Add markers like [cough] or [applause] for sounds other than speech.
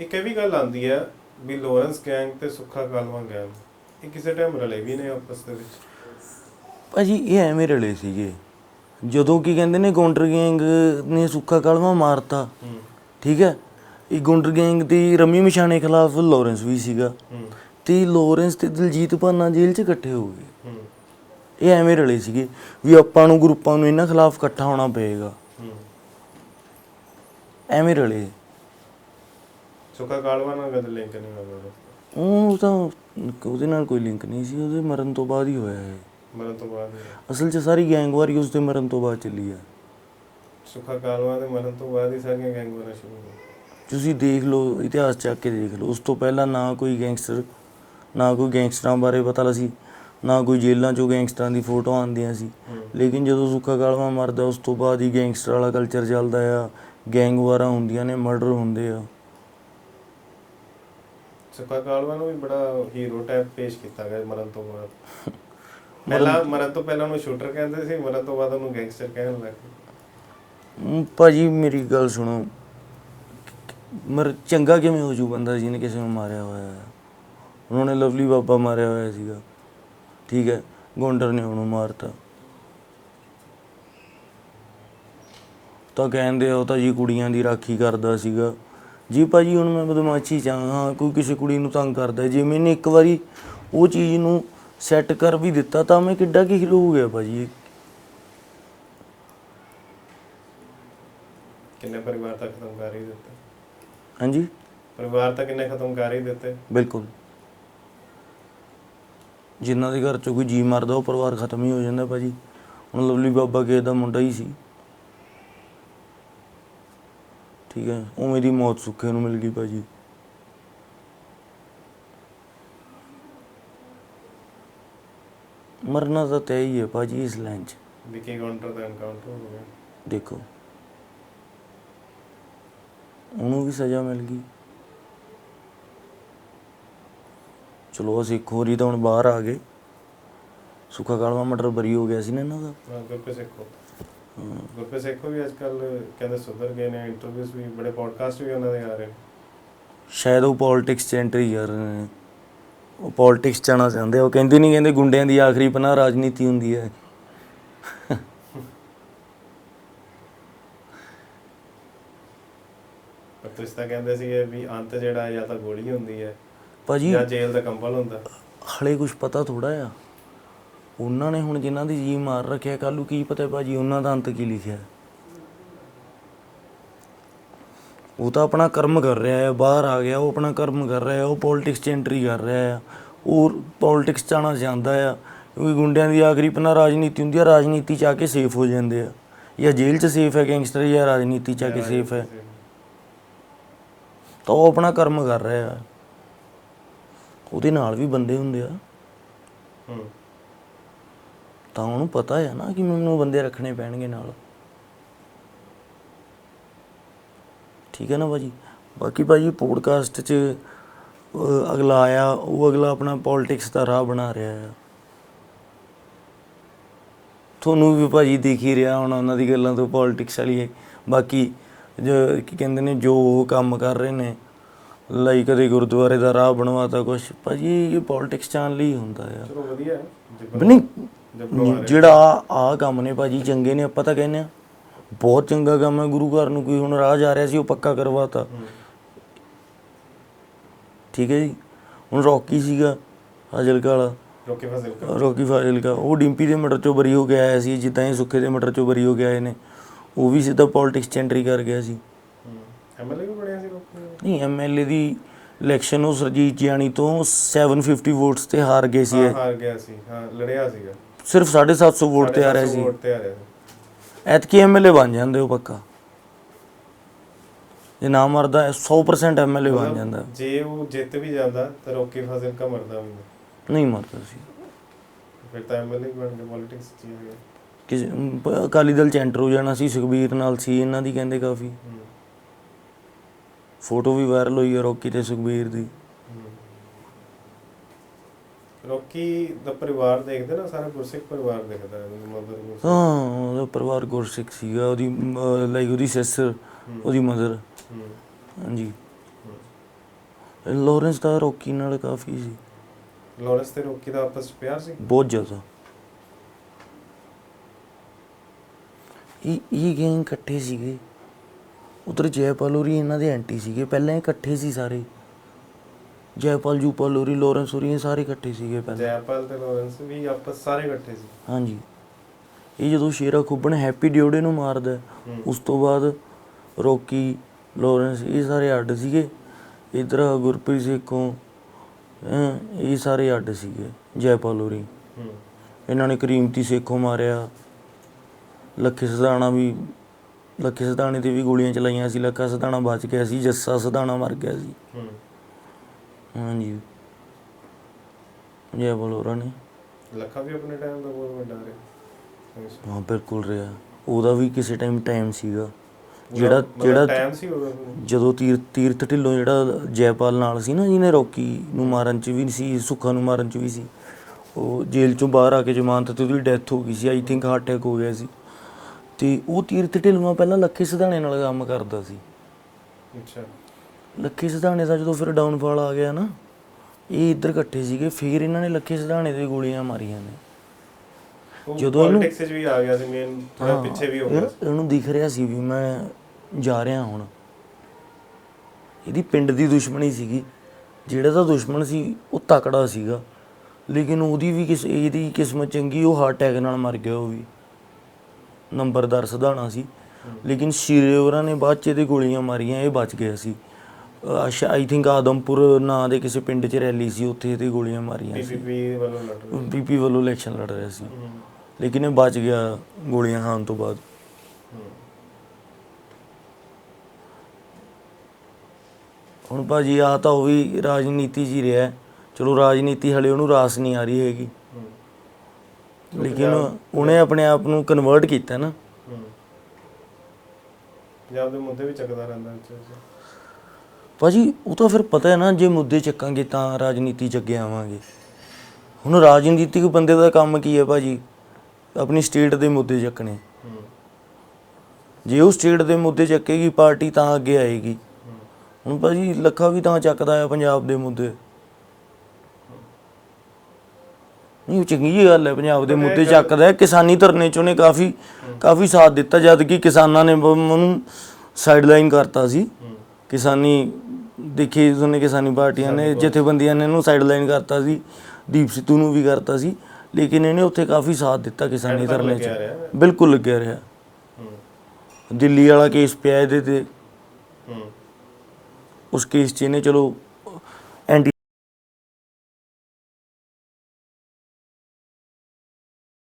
ਇੱਕ ਇਹ ਵੀ ਗੱਲ ਆਉਂਦੀ ਹੈ ਵੀ ਲੋਰੈਂਸ ਗੈਂਗ ਤੇ ਸੁੱਖਾ ਕਾਲਵਾ ਗੈਂਗ ਇਹ ਕਿਸੇ ਟਾਈਮ ਰਲੇ ਵੀ ਨੇ ਆਪਸ ਦੇ ਵਿੱਚ? ਭਾਜੀ ਇਹ ਐਵੇਂ ਰਲੇ ਸੀਗੇ। ਜਦੋਂ ਕੀ ਕਹਿੰਦੇ ਨੇ ਗੌਂਡਰ ਗੈਂਗ ਨੇ ਸੁੱਖਾ ਕਲਮਾ ਮਾਰਤਾ ਠੀਕ ਹੈ? ਇਹ ਗੌਂਡਰ ਗੈਂਗ ਦੀ ਰਮੀ ਮਸ਼ਾਣੇ ਖਿਲਾਫ ਲਾਰੈਂਸ ਵੀ ਸੀਗਾ। ਤੇ ਲਾਰੈਂਸ ਤੇ ਦਿਲਜੀਤ ਭਾਨਾ ਜੇਲ੍ਹ 'ਚ ਇਕੱਠੇ ਹੋ ਗਏ। ਇਹ ਐਵੇਂ ਰਲੇ ਸੀਗੇ ਵੀ ਆਪਾਂ ਨੂੰ ਗਰੁੱਪਾਂ ਨੂੰ ਇਹਨਾਂ ਖਿਲਾਫ ਇਕੱਠਾ ਹੋਣਾ ਪਏਗਾ। ਐਵੇਂ ਰਲੇ। ਸੁੱਖਾ ਕਾਲਵਾ ਨਾਲ ਕਦੇ ਲਿੰਕ ਨਹੀਂ ਹੋਇਆ ਉਹ ਤਾਂ ਉਹਦੇ ਨਾਲ ਕੋਈ ਲਿੰਕ ਨਹੀਂ ਸੀ ਉਹਦੇ ਮਰਨ ਤੋਂ ਬਾਅਦ ਹੀ ਹੋਇਆ ਹੈ ਮਰਨ ਤੋਂ ਬਾਅਦ। ਅਸਲ 'ਚ ਸਾਰੀ ਗੈਂਗਵਾਰੀ ਉਸ ਦੇ ਮਰਨ ਤੋਂ ਬਾਅਦ ਚੱਲੀ ਆ। ਸੁੱਖਾ ਕਾਲਵਾ ਦੇ ਮਰਨ ਤੋਂ ਬਾਅਦ ਹੀ ਸਾਰੀਆਂ ਗੈਂਗ ਬਣਾ ਸ਼ੁਰੂ ਹੋ ਗਈਆਂ ਤੁਸੀਂ ਦੇਖ ਲਓ ਇਤਿਹਾਸ ਚੱਕ ਕੇ ਦੇਖ ਲਓ। ਉਸ ਤੋਂ ਪਹਿਲਾਂ ਨਾ ਕੋਈ ਗੈਂਗਸਟਰ ਨਾ ਕੋਈ ਗੈਂਗਸਟਰਾਂ ਬਾਰੇ ਪਤਾ ਸੀ ਨਾ ਕੋਈ ਜੇਲ੍ਹਾਂ 'ਚੋਂ ਗੈਂਗਸਟਰਾਂ ਦੀ ਫੋਟੋ ਆਉਂਦੀਆਂ ਸੀ। ਲੇਕਿਨ ਜਦੋਂ ਸੁੱਖਾ ਕਾਲਵਾ ਮਰਦਾ ਉਸ ਤੋਂ ਬਾਅਦ ਹੀ ਗੈਂਗਸਟਰ ਵਾਲਾ ਕਲਚਰ ਚੱਲਦਾ ਆ। ਗੈਂਗ ਵਾਰਾਂ ਹੁੰਦੀਆਂ ਨੇ ਮਰਡਰ ਹੁੰਦੇ ਆ। ਸੁੱਖਾ ਕਾਲਵਾ ਨੂੰ ਵੀ ਬੜਾ ਹੀਰੋ ਟਾਈਪ ਪੇਸ਼ ਕੀਤਾ ਗਿਆ ਮਰਨ ਤੋਂ ਬਾਅਦ। [laughs] ਪਹਿਲਾਂ ਮਰਨ ਤੋਂ ਪਹਿਲਾਂ ਉਹਨੂੰ ਸ਼ੂਟਰ ਕਹਿੰਦੇ ਸੀ ਮਰਨ ਤੋਂ ਬਾਅਦ ਉਹਨੂੰ ਗੈਂਗਸਟਰ ਕਹਿਣ ਲੱਗ ਭਾਜੀ ਮੇਰੀ ਗੱਲ ਸੁਣੋ। ਮਰ ਚੰਗਾ ਕਿਵੇਂ ਹੋ ਜੂ ਬੰਦਾ ਜਿਹਨੇ ਕਿਸੇ ਨੂੰ ਮਾਰਿਆ ਹੋਇਆ ਹੈ? ਉਹਨਾਂ ਨੇ ਲਵਲੀ ਬਾਬਾ ਮਾਰਿਆ ਹੋਇਆ ਸੀਗਾ। ਠੀਕ ਹੈ ਗੋਂਡਰ ਨੇ ਉਹਨੂੰ ਮਾਰਤਾ। ਤਾਂ ਕਹਿੰਦੇ ਉਹ ਤਾਂ ਜੀ ਕੁੜੀਆਂ ਦੀ ਰਾਖੀ ਕਰਦਾ ਸੀਗਾ। ਜੀ ਭਾਜੀ ਹੁਣ ਮੈਂ ਬਦਮਾਸ਼ੀ ਚਾਹਾਂ ਹਾਂ ਕੋਈ ਕਿਸੇ ਕੁੜੀ ਨੂੰ ਤੰਗ ਕਰਦਾ ਜੇ ਮੈਨੇ ਇੱਕ ਵਾਰੀ ਉਹ ਚੀਜ਼ ਨੂੰ ਸੈੱਟ ਕਰ ਵੀ ਦਿੱਤਾ ਤਾਂ ਮੈਂ ਕਿੱਡਾ ਕੀ ਹੋ ਗਿਆ ਭਾਜੀ। ਕਿੰਨੇ ਪਰਿਵਾਰ ਤੱਕ ਖਤਮ ਕਰ ਹੀ ਦਿੱਤੇ? ਹਾਂਜੀ? ਪਰਿਵਾਰ ਤਾਂ ਕਿੰਨੇ ਖਤਮ ਕਰ ਹੀ ਦਿੱਤੇ? ਬਿਲਕੁਲ। ਜਿਨ੍ਹਾਂ ਦੇ ਘਰ ਚੋਂ ਕੋਈ ਜੀ ਮਰਦਾ ਉਹ ਪਰਿਵਾਰ ਖਤਮ ਹੀ ਹੋ ਜਾਂਦਾ ਭਾਜੀ। ਹੁਣ ਲਵਲੀ ਬਾਬਾ ਕਿਸੇ ਦਾ ਮੁੰਡਾ ਹੀ ਸੀ। ਠੀਕ ਹੈ। ਉਹ ਮੇਰੀ ਮੌਤ ਸੁੱਖੇ ਨੂੰ ਮਿਲ ਗਈ ਭਾਜੀ। ਮਰਨਾ ਤਾਂ ਤੈਅ ਹੀ ਹੈ ਭਾਜੀ ਇਸ ਲਾਈਨ 'ਚ। ਵਿਕੀ ਕਾਊਂਟਰ ਦਾ ਐਨਕਾਊਂਟਰ ਹੋ ਗਿਆ। ਦੇਖੋ। ਉਹਨੂੰ ਵੀ ਸਜ਼ਾ ਮਿਲ ਗਈ। ਚਲੋ ਅਸੀਂ ਖੋਰੀ ਤਾਂ ਹੁਣ ਬਾਹਰ ਆ ਗਏ। ਸੁੱਖਾ ਕਾਲਵਾ ਮਟਰ ਬਰੀ ਹੋ ਗਿਆ ਸੀ ਨਾ ਇਹਨਾਂ ਦਾ। ਹਾਂ, ਗੁਰਪ੍ਰੀਤ ਸੇਖੋ। ਗੁਰਪ੍ਰੀਤ ਸੇਖੋ ਵੀ ਅੱਜ ਕੱਲ ਕਹਿੰਦੇ ਸੁਧਰ ਗਏ ਨੇ ਇੰਟਰਵਿਊਜ਼ ਵੀ ਬੜੇ ਪੋਡਕਾਸਟ ਵੀ ਉਹਨਾਂ ਦੇ ਆ ਰਹੇ। ਸ਼ਾਇਦ ਉਹ ਪੋਲਿਟਿਕਸ 'ਚ ਐਂਟਰੀ ਕਰ ਰਹੇ ਨੇ ਉਹ ਪੋਲਿਟਿਕਸ 'ਚ ਆਉਣਾ ਚਾਹੁੰਦੇ। ਉਹ ਕਹਿੰਦੇ ਨਹੀਂ ਕਹਿੰਦੇ ਗੁੰਡਿਆਂ ਦੀ ਆਖਰੀ ਪਨਾਹ ਰਾਜਨੀਤੀ ਹੁੰਦੀ ਹੈ। ਪਰ ਤੁਸੀਂ ਤਾਂ ਕਹਿੰਦੇ ਸੀਗੇ ਵੀ ਅੰਤ ਜਿਹੜਾ ਜਾਂ ਤਾਂ ਗੋਲੀ ਹੁੰਦੀ ਹੈ ਭਾਜੀ ਜਾਂ ਜੇਲ੍ਹ ਦਾ ਕੰਬਲ ਹੁੰਦਾ। ਹਲੇ ਕੁਝ ਪਤਾ ਥੋੜਾ ਆ। ਉਹਨਾਂ ਨੇ ਹੁਣ ਜਿਨ੍ਹਾਂ ਦੀ ਜੀ ਮਾਰ ਰੱਖਿਆ ਕੱਲੂ ਕੀ ਪਤਾ ਭਾਜੀ, ਉਹਨਾਂ ਦਾ ਅੰਤ ਕੀ ਲਿਖਿਆ? ਉਹ ਤਾਂ ਆਪਣਾ ਕਰਮ ਕਰ ਰਿਹਾ ਹੈ, ਬਾਹਰ ਆ ਗਿਆ, ਉਹ ਆਪਣਾ ਕਰਮ ਕਰ ਰਿਹਾ ਹੈ, ਉਹ ਪੋਲਿਟਿਕਸ 'ਚ ਐਂਟਰੀ ਕਰ ਰਿਹਾ ਆ ਉਹ ਪੋਲਿਟਿਕਸ 'ਚ ਆਉਣਾ ਚਾਹੁੰਦਾ ਆ ਕਿਉਂਕਿ ਗੁੰਡਿਆਂ ਦੀ ਆਖਰੀ ਪਨਾ ਰਾਜਨੀਤੀ ਹੁੰਦੀ ਆ ਰਾਜਨੀਤੀ 'ਚ ਆ ਕੇ ਸੇਫ ਹੋ ਜਾਂਦੇ ਆ, ਜਾਂ ਜੇਲ੍ਹ 'ਚ ਸੇਫ ਹੈ ਗੈਂਗਸਟਰ ਜਾਂ ਰਾਜਨੀਤੀ 'ਚ ਆ ਕੇ ਸੇਫ ਹੈ। ਤਾਂ ਉਹ ਆਪਣਾ ਕਰਮ ਕਰ ਰਿਹਾ ਆ ਉਹਦੇ ਨਾਲ ਵੀ ਬੰਦੇ ਹੁੰਦੇ ਆ। ਹੂੰ। ਤਾਂ ਉਹਨੂੰ ਪਤਾ ਹੈ ਨਾ ਕਿ ਮੈਨੂੰ ਬੰਦੇ ਰੱਖਣੇ ਪੈਣਗੇ ਨਾਲ ਠੀਕ ਹੈ ਨਾ ਭਾਜੀ ਬਾਕੀ ਭਾਜੀ ਪੋਡਕਾਸਟ 'ਚ ਅਗਲਾ ਆਇਆ ਉਹ ਅਗਲਾ ਆਪਣਾ ਪੋਲਿਟਿਕਸ ਦਾ ਰਾਹ ਬਣਾ ਰਿਹਾ ਹੈ ਤੁਹਾਨੂੰ ਵੀ ਭਾਜੀ ਦਿਖ ਹੀ ਰਿਹਾ ਹੁਣ ਉਹਨਾਂ ਦੀ ਗੱਲਾਂ ਤੋਂ ਪੋਲਿਟਿਕਸ ਵਾਲੀ ਹੈ। ਬਾਕੀ ਜੋ ਕੀ ਕਹਿੰਦੇ ਨੇ ਜੋ ਉਹ ਕੰਮ ਕਰ ਰਹੇ ਨੇ ਲਾਈ ਕਦੇ ਗੁਰਦੁਆਰੇ ਦਾ ਰਾਹ ਬਣਵਾਤਾ ਕੁਛ ਭਾਜੀ ਇਹ ਪੋਲਿਟਿਕਸ ਚਾਣ ਲਈ ਹੁੰਦਾ ਆ ਚਲੋ ਵਧੀਆ ਹੈ ਨਹੀਂ। ਜਿਹੜਾ ਆ ਕੰਮ ਨੇ ਭਾਜੀ ਚੰਗੇ ਨੇ ਆਪਾਂ ਤਾਂ ਕਹਿੰਦੇ ਆ ਬਹੁਤ ਚੰਗਾ ਕੰਮ ਹੈ ਗੁਰੂ ਘਰ ਨੂੰ ਕੋਈ ਹੁਣ ਰਾਹ ਜਾ ਰਿਹਾ ਸੀ ਉਹ ਪੱਕਾ ਕਰਵਾਤਾ। ਠੀਕ ਹੈ ਜੀ? ਹੁਣ ਰੌਕੀ ਸੀਗਾ ਫਾਜ਼ਿਲਕਾ ਵਾਲਾ। ਰੋਕੇ ਫਜ਼ਲ ਕਾ ਰੌਕੀ ਫਾਜ਼ਿਲਕਾ ਉਹ ਡਿੰਪੀ ਦੇ ਮਟਰ ਚੋਂ ਬਰੀ ਹੋ ਕੇ ਆਇਆ ਸੀ ਜਿੱਦਾਂ ਇਹ ਸੁੱਖੇ ਦੇ ਮਟਰ ਚੋਂ ਬਰੀ ਹੋ ਕੇ ਆਏ ਨੇ। ਉਹ ਵੀ ਸਿੱਧਾ ਪੋਲਿਟਿਕਸ ਚ ਐਂਟਰੀ ਕਰ ਗਿਆ ਸੀ। ਐਮਐਲਏ ਵੀ ਬਣਿਆ ਸੀ ਰੋਕੇ ਨਹੀਂ ਐਮਐਲਏ ਦੀ ਇਲੈਕਸ਼ਨ ਉਹ ਸਰਜੀਤ ਜਿਆਣੀ ਤੋਂ 750 ਵੋਟਸ ਤੇ ਹਾਰ ਗਏ ਸੀ ਹਾਂ। ਹਾਰ ਗਿਆ ਸੀ ਹਾਂ ਲੜਿਆ ਸੀਗਾ। ਸਿਰਫ 750 ਵੋਟ ਤੇ ਆ ਰਿਹਾ 750 ਸੀ ਵੋਟ ਤੇ ਆ ਰਿਹਾ ਐਤਕੀ ਐਮਐਲਏ ਬਣ ਜਾਂਦੇ ਉਹ ਪੱਕਾ। ਜੇ ਨਾ ਮਰਦਾ 100% ਐਮਐਲਏ ਬਣ ਜਾਂਦਾ। ਜੇ ਉਹ ਜਿੱਤ ਵੀ ਜਾਂਦਾ ਤਾਂ ਰੋਕੇ ਫਜ਼ਲ ਕਾ ਮਰਦਾ ਵੀ ਨਹੀਂ। ਨਹੀਂ ਮਰਦਾ ਸੀ। ਫਿਰ ਤਾਂ ਐਮਐਲਏ ਬਣ ਕੇ ਪੋਲਿਟਿਕਸ ਚ ਹੀ ਆ ਗਿਆ। ਪ- ਅਕਾਲੀ ਦਲ ਚ ਐਂਟਰ ਹੋ ਜਾਣਾ ਸੀ ਸੁਖਬੀਰ ਨਾਲ ਸੀ ਇਹਨਾਂ ਦੀ ਕਹਿੰਦੇ ਕਾਫੀ। ਹੂੰ, ਫੋਟੋ ਵੀ ਵਾਇਰਲ ਹੋਈ ਹੈ ਰੋਕੀ ਤੇ ਸੁਖਬੀਰ ਦੀ। ਹੂੰ। ਰੋਕੀ ਦਾ ਪਰਿਵਾਰ ਦੇਖਦੇ ਨਾ ਸਾਰਾ ਗੁਰਸਿੱਖ ਪਰਿਵਾਰ ਦੇਖਦਾ ਹੈ ਮਦਰ ਗੁਰਸਿੱਖ। ਹਾਂ ਉਹਦਾ ਪਰਿਵਾਰ ਗੁਰਸਿੱਖ ਸੀਗਾ ਉਹਦੀ ਲਾਈਕ ਉਹਦੀ ਸਿਸਟਰ ਉਹਦੀ ਮਦਰ ਹਾਂਜੀ। ਲਾਰੈਂਸ ਦਾ ਰੋਕੀ ਨਾਲ ਕਾਫੀ ਸੀ। ਲਾਰੈਂਸ ਤੇ ਰੋਕੀ ਦਾ ਆਪਸ ਪਿਆਰ ਸੀ? ਬਹੁਤ ਜ਼ਿਆਦਾ। ਇਹ ਇਹ ਗੈਂਗ ਇਕੱਠੇ ਸੀਗੇ। ਉਧਰ ਜੈਪਾਲ ਹੋਰੀ ਇਹਨਾਂ ਦੇ ਐਂਟੀ ਸੀਗੇ। ਪਹਿਲਾਂ ਇਕੱਠੇ ਸੀ ਸਾਰੇ। ਜੈਪਾਲ ਜੂਪਾਲ ਹੋਰੀ ਲਾਰੈਂਸ ਹੋਰੀ ਇਹ ਸਾਰੇ ਇਕੱਠੇ ਸੀਗੇ ਪਹਿਲਾਂ। ਜੈਪਾਲ ਤੇ ਲਾਰੈਂਸ ਵੀ ਆਪਸ ਸਾਰੇ ਇਕੱਠੇ ਸੀ। ਹਾਂਜੀ। ਇਹ ਜਦੋਂ ਸ਼ੇਰਾ ਖੁੱਬਣ ਹੈਪੀ ਡਿਓਡੇ ਨੂੰ ਮਾਰਦਾ ਹੈ, ਹੂੰ। ਉਸ ਤੋਂ ਬਾਅਦ ਰੋਕੀ ਲਾਰੈਂਸ ਇਹ ਸਾਰੇ ਅੱਡ ਸੀਗੇ। ਇਧਰ ਗੁਰਪ੍ਰੀਤ ਸੇਖੋਂ ਹੈਂ, ਇਹ ਸਾਰੇ ਅੱਡ ਸੀਗੇ ਜੈਪਾਲ ਹੋਰੀ। ਹੂੰ। ਇਹਨਾਂ ਨੇ ਕਰੀਮਤੀ ਸੇਖੋਂ ਮਾਰਿਆ। ਲੱਖੇ ਸਦਾਣਾ ਵੀ ਲੱਖੇ ਸਦਾਣੇ ਤੇ ਵੀ ਗੋਲੀਆਂ ਚਲਾਈਆਂ ਸੀ ਲੱਖਾ ਸਦਾਣਾ ਬਚ ਗਿਆ ਸੀ ਜੱਸਾ ਸਦਾਣਾ ਮਰ ਗਿਆ ਸੀ। ਹੂੰ। ਹਾਂਜੀ ਜੈ। ਬਲੋਰਾ ਨੇ ਲੱਖਾ ਵੀ ਆਪਣੇ ਟਾਈਮ ਦਾ ਬਹੁਤ ਵੱਡਾ ਰਿਹਾ। ਹਾਂ ਬਿਲਕੁਲ ਰਿਹਾ। ਉਹਦਾ ਵੀ ਕਿਸੇ ਟਾਈਮ ਟਾਈਮ ਸੀਗਾ। ਜਿਹੜਾ ਜਿਹੜਾ ਟਾਈਮ ਸੀ ਉਹਦਾ ਜਦੋਂ ਤੀਰ ਤੀਰਥ ਢਿੱਲੋਂ ਜਿਹੜਾ ਜੈਪਾਲ ਨਾਲ ਸੀ ਨਾ ਜਿਹਨੇ ਰੋਕੀ ਨੂੰ ਮਾਰਨ ਚ ਵੀ ਸੀ ਸੁੱਖਾ ਨੂੰ ਮਾਰਨ ਚ ਵੀ ਸੀ ਉਹ ਜੇਲ੍ਹ ਚੋਂ ਬਾਹਰ ਆ ਕੇ ਜ਼ਮਾਨਤ ਤੇ ਉਹਦੀ ਡੈਥ ਹੋ ਗਈ ਸੀ। ਆਈ ਥਿੰਕ ਹਾਰਟ ਅਟੈਕ ਹੋ ਗਿਆ ਸੀ। ਤੇ ਉਹ ਤੀਰਥ ਢਿੱਲੋਂ ਪਹਿਲਾਂ ਲੱਖੇ ਸਿਧਾਣੇ ਨਾਲ ਕੰਮ ਕਰਦਾ ਸੀ। ਅੱਛਾ। ਲੱਖੇ ਸਿਧਾਣੇ ਦਾ ਜਦੋਂ ਫਿਰ ਡਾਊਨਫਾਲ ਆ ਗਿਆ ਨਾ ਇਹ ਇੱਧਰ ਇਕੱਠੇ ਸੀਗੇ ਫਿਰ ਇਹਨਾਂ ਨੇ ਲੱਖੇ ਸਿਧਾਣੇ ਦੇ ਗੋਲੀਆਂ ਮਾਰੀਆਂ ਨੇ। ਜਦੋਂ ਇਹਨੂੰ- ਪੋਲਿਟਿਕਸ 'ਚ ਵੀ ਆ ਗਿਆ ਸੀ ਮੇਨ ਥੋੜਾ ਪਿੱਛੇ ਵੀ ਹੋ ਗਿਆ। ਇਹਨੂੰ ਦਿਖ ਰਿਹਾ ਸੀ ਵੀ ਮੈਂ ਜਾ ਰਿਹਾ ਹੁਣ। ਇਹਦੀ ਪਿੰਡ ਦੀ ਦੁਸ਼ਮਣੀ ਸੀਗੀ। ਜਿਹੜਾ ਤਾਂ ਦੁਸ਼ਮਣ ਸੀ ਉਹ ਤਕੜਾ ਸੀਗਾ। ਲੇਕਿਨ ਉਹਦੀ ਵੀ ਕਿਸ ਇਹਦੀ ਕਿਸਮਤ ਚੰਗੀ ਉਹ ਹਾਰਟ ਅਟੈਕ ਨਾਲ ਮਰ ਗਿਆ ਉਹ ਵੀ। ਨੰਬਰਦਾਰ ਸਧਾਣਾ ਸੀ। ਲੇਕਿਨ ਸ਼ੀਰੇ ਹੋਰਾਂ ਨੇ ਬਾਅਦ ਚ ਇਹਦੇ ਗੋਲੀਆਂ ਮਾਰੀਆਂ ਇਹ ਬਚ ਗਿਆ ਸੀ। ਆਈ ਥਿੰਕ ਆਦਮਪੁਰ ਨਾਂ ਦੇ ਕਿਸੇ ਪਿੰਡ 'ਚ ਰੈਲੀ ਸੀ ਉੱਥੇ ਇਹਦੇ ਗੋਲੀਆਂ ਮਾਰੀਆਂ ਸੀ। ਪੀਪੀਪੀ ਵੱਲੋਂ ਲੜ ਰਿਹਾ ਬੀਪੀ ਵੱਲੋਂ ਇਲੈਕਸ਼ਨ ਲੜ ਰਿਹਾ ਸੀ। ਲੇਕਿਨ ਇਹ ਬਚ ਗਿਆ ਗੋਲੀਆਂ ਖਾਣ ਤੋਂ ਬਾਅਦ। ਹੁਣ ਭਾਜੀ ਆ ਤਾਂ ਉਹ ਵੀ ਰਾਜਨੀਤੀ 'ਚ ਹੀ ਰਿਹਾ। ਚਲੋ ਰਾਜਨੀਤੀ ਹਲੇ ਉਹਨੂੰ ਰਾਸ ਨਹੀਂ ਆ ਰਹੀ ਹੈਗੀ। ਲੇਕਿਨ ਉਹਨੇ ਆਪਣੇ ਆਪ ਨੂੰ ਕਨਵਰਟ ਕੀਤਾ ਨਾ। ਪੰਜਾਬ ਦੇ ਮੁੱਦੇ ਵੀ ਚੱਕਦਾ ਰਹਿੰਦਾ ਵਿੱਚ। ਭਾਜੀ ਉਹ ਤਾਂ ਫਿਰ ਪਤਾ ਹੈ ਨਾ ਜੇ ਮੁੱਦੇ ਚੱਕਾਂਗੇ ਤਾਂ ਰਾਜਨੀਤੀ 'ਚ ਅੱਗੇ ਆਵਾਂਗੇ। ਹੁਣ ਰਾਜਨੀਤਿਕ ਬੰਦੇ ਦਾ ਕੰਮ ਕੀ ਹੈ ਭਾਜੀ? ਆਪਣੀ ਸਟੇਟ ਦੇ ਮੁੱਦੇ ਚੱਕਣੇ। ਹੂੰ ਜੇ ਉਹ ਸਟੇਟ ਦੇ ਮੁੱਦੇ ਚੱਕੇਗੀ ਪਾਰਟੀ ਤਾਂ ਅੱਗੇ ਆਏਗੀ। ਹੂੰ ਹੁਣ ਭਾਜੀ ਲੱਖਾ ਵੀ ਤਾਂ ਚੱਕਦਾ ਆ ਪੰਜਾਬ ਦੇ ਮੁੱਦੇ। ਨਹੀਂ ਉਹ ਚੰਗੀ ਗੱਲ ਹੈ ਪੰਜਾਬ ਦੇ ਮੁੱਦੇ ਚੱਕਦਾ ਹੈ। ਕਿਸਾਨੀ ਧਰਨੇ ਚ ਉਹਨੇ ਕਾਫੀ ਕਾਫੀ ਸਾਥ ਦਿੱਤਾ ਜਦ ਕਿ ਕਿਸਾਨਾਂ ਨੇ ਉਹਨੂੰ ਸਾਈਡਲਾਈਨ ਕਰਤਾ ਸੀ। ਹੂੰ। ਕਿਸਾਨੀ ਦੇਖੀ ਉਹਨੇ ਕਿਸਾਨੀ ਪਾਰਟੀਆਂ ਨੇ ਜਥੇਬੰਦੀਆਂ ਨੇ ਇਹਨੂੰ ਸਾਈਡਲਾਈਨ ਕਰਤਾ ਸੀ ਦੀਪ ਸਿੱਧੂ ਨੂੰ ਵੀ ਕਰਤਾ ਸੀ ਲੇਕਿਨ ਇਹਨੇ ਉੱਥੇ ਕਾਫੀ ਸਾਥ ਦਿੱਤਾ ਕਿਸਾਨੀ ਧਰਨੇ ਚ। ਬਿਲਕੁਲ ਲੱਗਿਆ ਰਿਹਾ। ਦਿੱਲੀ ਵਾਲਾ ਕੇਸ ਪਿਆ ਇਹਦੇ ਤੇ। ਉਸ ਕੇਸ 'ਚ ਇਹਨੇ ਚਲੋ